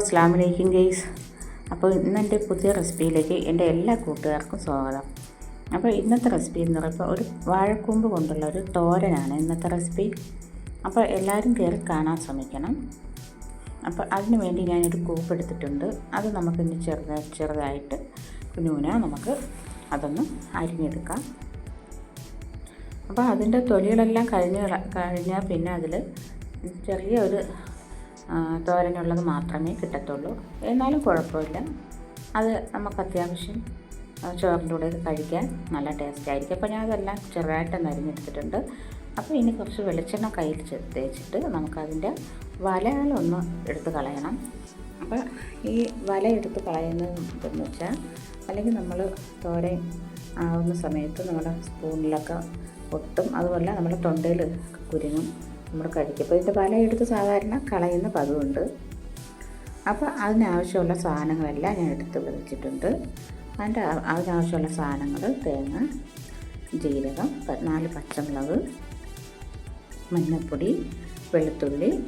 അസ്സാം വലൈക്കും ഗെയ്സ് അപ്പോൾ ഇന്ന് എന്റെ പുതിയ റെസിപ്പിയിലേക്ക് എന്റെ എല്ലാ കൂട്ടുകാർക്കും സ്വാഗതം. അപ്പോൾ ഇന്നത്തെ റെസിപ്പി എന്ന് പറയുമ്പോൾ ഒരു വാഴക്കൂമ്പ് കൊണ്ടുള്ള ഒരു തോരനാണ് ഇന്നത്തെ റെസിപ്പി. അപ്പോൾ എല്ലാവരും കയറി കാണാൻ ശ്രമിക്കണം. അപ്പോൾ അതിന് വേണ്ടി ഞാനൊരു കൂപ്പ് എടുത്തിട്ടുണ്ട്. അത് നമുക്ക് ഇനി ചെറുതാ ചെറുതായിട്ട് കുഞ്ഞുന നമുക്ക് അതൊന്ന് അരിഞ്ഞെടുക്കാം. അപ്പോൾ അതിന്റെ തൊലികളെല്ലാം കഴിഞ്ഞ് കഴിഞ്ഞാൽ പിന്നെ അതിൽ ചെറിയ ഒരു തോരനുള്ളത് മാത്രമേ കിട്ടത്തുള്ളൂ. എന്നാലും കുഴപ്പമില്ല. അത് നമുക്ക് അത്യാവശ്യം ചോറിന്റെ കൂടെ കഴിക്കാൻ നല്ല ടേസ്റ്റ് ആയിരിക്കും. അപ്പോൾ ഞാൻ അതെല്ലാം ചെറുതായിട്ട് അരിഞ്ഞെടുത്തിട്ടുണ്ട്. അപ്പോൾ ഇനി കുറച്ച് വെളിച്ചെണ്ണ കയ്യിൽ തേച്ചിട്ട് നമുക്കതിന്റെ വലകളൊന്ന് എടുത്ത് കളയണം. അപ്പോൾ ഈ വല എടുത്ത് കളയുന്നത് എന്തെന്ന് വെച്ചാൽ അല്ലെങ്കിൽ നമ്മൾ തോരൻ ആവുന്ന സമയത്ത് നമ്മുടെ സ്പൂണിലൊക്കെ ഒട്ടും അതുപോലെ നമ്മുടെ തൊണ്ടയിൽ കുരുങ്ങും. നമ്മൾ കഴിക്കും അപ്പോൾ ഇതിന്റെ പല എടുത്ത് സാധാരണ കളയുന്ന പതിവുണ്ട്. അപ്പോൾ അതിനാവശ്യമുള്ള സാധനങ്ങളെല്ലാം ഞാൻ എടുത്ത് വെച്ചിട്ടുണ്ട്. അതിന്റെ അതിനാവശ്യമുള്ള സാധനങ്ങൾ തേങ്ങ ജീരകം നാല് പച്ചമുളക് മഞ്ഞൾപ്പൊടി വെളുത്തുള്ളി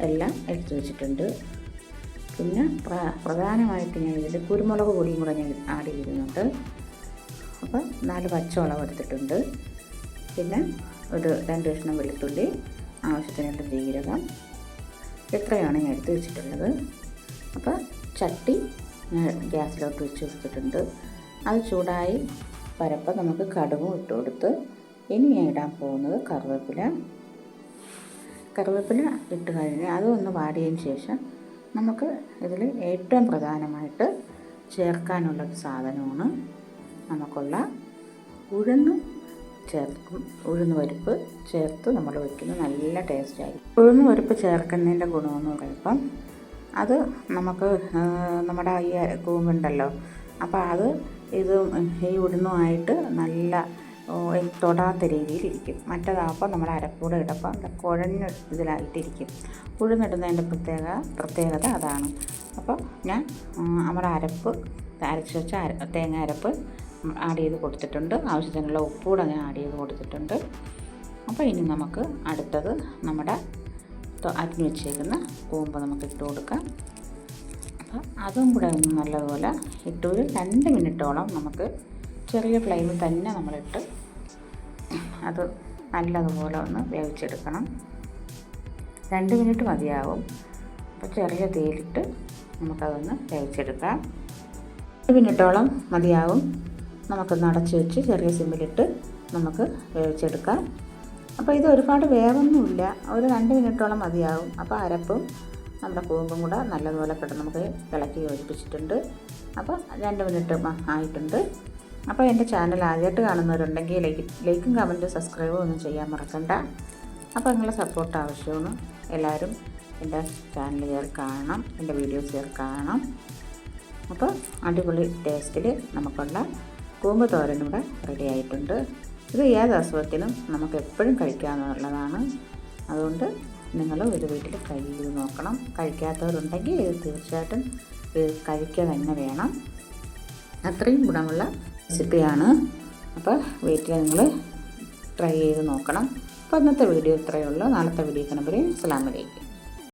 എല്ലാം എടുത്തു വെച്ചിട്ടുണ്ട്. പിന്നെ പ്ര- പ്രധാനമായിട്ട് ഞാൻ ഇതിൽ കുരുമുളക് പൊടിയും കൂടെ ഞാൻ ആഡ് ചെയ്യുന്നുണ്ട് അപ്പോൾ നാല് പച്ചമുളക് എടുത്തിട്ടുണ്ട്. പിന്നെ ഒരു രണ്ട് കഷ്ണം വെളുത്തുള്ളി ആവശ്യത്തിനുള്ള ജീരകം. ഇത്രയാണ് ഞാൻ എടുത്ത് വെച്ചിട്ടുള്ളത്. അപ്പോൾ ചട്ടി ഞാൻ ഗ്യാസിലോട്ട് വെച്ച് കൊടുത്തിട്ടുണ്ട്. അത് ചൂടായി പരപ്പം നമുക്ക് കടുകും ഇട്ട് കൊടുത്ത് ഇനി ഞാൻ ഇടാൻ പോകുന്നത് കറിവേപ്പില. കറിവേപ്പില ഇട്ട് കഴിഞ്ഞ് അതൊന്ന് വാടിയതിന് ശേഷം നമുക്ക് ഇതിൽ ഏറ്റവും പ്രധാനമായിട്ട് ചേർക്കാനുള്ളൊരു സാധനമാണ് നമുക്കുള്ള ഉഴുന്ന് ചേർക്കും. ഉഴുന്ന് പരിപ്പ് ചേർത്ത് നമ്മൾ വയ്ക്കുന്നത് നല്ല ടേസ്റ്റ് ആയിരിക്കും. ഉഴുന്ന് പരിപ്പ് ചേർക്കുന്നതിന്റെ ഗുണമെന്ന് പറയുമ്പം അത് നമുക്ക് നമ്മുടെ ഈ കൂമ്പുണ്ടല്ലോ അപ്പോൾ അത് ഇത് ഈ ഉഴുന്നുമായിട്ട് നല്ല തൊടാത്ത രീതിയിലിരിക്കും മറ്റേതാകുമ്പോൾ നമ്മൾ അരപ്പൂടെ ഇടപ്പം കുഴഞ്ഞ ഇതിലായിട്ടിരിക്കും. ഉഴുന്നിടുന്നതിന്റെ പ്രത്യേക പ്രത്യേകത അതാണ്. അപ്പോൾ ഞാൻ നമ്മുടെ അരപ്പ് അരച്ച് വെച്ച തേങ്ങ അരപ്പ് ആഡ് ചെയ്ത് കൊടുത്തിട്ടുണ്ട്. ആവശ്യത്തിനുള്ള ഉപ്പൂടെ ഞാൻ ആഡ് ചെയ്ത് കൊടുത്തിട്ടുണ്ട്. അപ്പോൾ ഇനി നമുക്ക് അടുത്തത് നമ്മുടെ അരിഞ്ഞ് വെച്ചേക്കുന്ന കൂമ്പ് നമുക്ക് ഇട്ട് കൊടുക്കാം. അപ്പോൾ അതും കൂടെ ഒന്ന് നല്ലതുപോലെ ഇട്ട് ഒരു രണ്ട് മിനിറ്റോളം നമുക്ക് ചെറിയ ഫ്ലെയിമിൽ തന്നെ നമ്മളിട്ട് അത് നല്ലതുപോലെ ഒന്ന് വേവിച്ചെടുക്കണം. രണ്ട് മിനിറ്റ് മതിയാവും. അപ്പോൾ ചെറിയ തീയിലിട്ട് നമുക്കതൊന്ന് വേവിച്ചെടുക്കാം. രണ്ട് മിനിറ്റോളം മതിയാവും. നമുക്കൊന്ന് അടച്ചു വെച്ച് ചെറിയ സിമ്മിലിട്ട് നമുക്ക് വേവിച്ചെടുക്കാം അപ്പോൾ ഇത് ഒരുപാട് വേവൊന്നുമില്ല. ഒരു രണ്ട് മിനിറ്റോളം മതിയാവും. അപ്പോൾ അരപ്പും നമ്മുടെ കൂമ്പും കൂടെ നല്ലതുപോലെ കിടന്ന് നമുക്ക് ഇളക്കി യോജിപ്പിച്ചിട്ടുണ്ട്. അപ്പോൾ രണ്ട് മിനിറ്റ് ആയിട്ടുണ്ട്. അപ്പോൾ എന്റെ ചാനൽ ആദ്യമായിട്ട് കാണുന്നവരുണ്ടെങ്കിൽ ലൈക്ക് ലൈക്കും കമന്റും സബ്സ്ക്രൈബും ഒന്നും ചെയ്യാൻ മറക്കണ്ട. അപ്പോൾ നിങ്ങളുടെ സപ്പോർട്ട് ആവശ്യമാണ്. എല്ലാവരും എന്റെ ചാനൽ കയറി കാണണം. എന്റെ വീഡിയോസ് കയറി കാണണം. അപ്പോൾ അടിപൊളി ടേസ്റ്റിൽ നമുക്കുള്ള കൂമ്പ് തോരൻ ഇവിടെ റെഡി ആയിട്ടുണ്ട് ഇത് ഏത് അസുഖത്തിനും നമുക്ക് എപ്പോഴും കഴിക്കാവുന്നതാണ് അതുകൊണ്ട് നിങ്ങൾ ഒരു വീട്ടിൽ ട്രൈ നോക്കണം. കഴിക്കാത്തവരുണ്ടെങ്കിൽ ഇത് തീർച്ചയായിട്ടും കഴിക്കുക തന്നെ വേണം. അത്രയും ഗുണമുള്ള റെസിപ്പിയാണ്. അപ്പോൾ വീട്ടിൽ നിങ്ങൾ ട്രൈ ചെയ്ത് നോക്കണം. അപ്പോൾ ഇന്നത്തെ വീഡിയോ ഇത്രയേ ഉള്ളൂ. നാളത്തെ വീഡിയോ കാണുമ്പോൾ അസ്സാം വലൈക്കും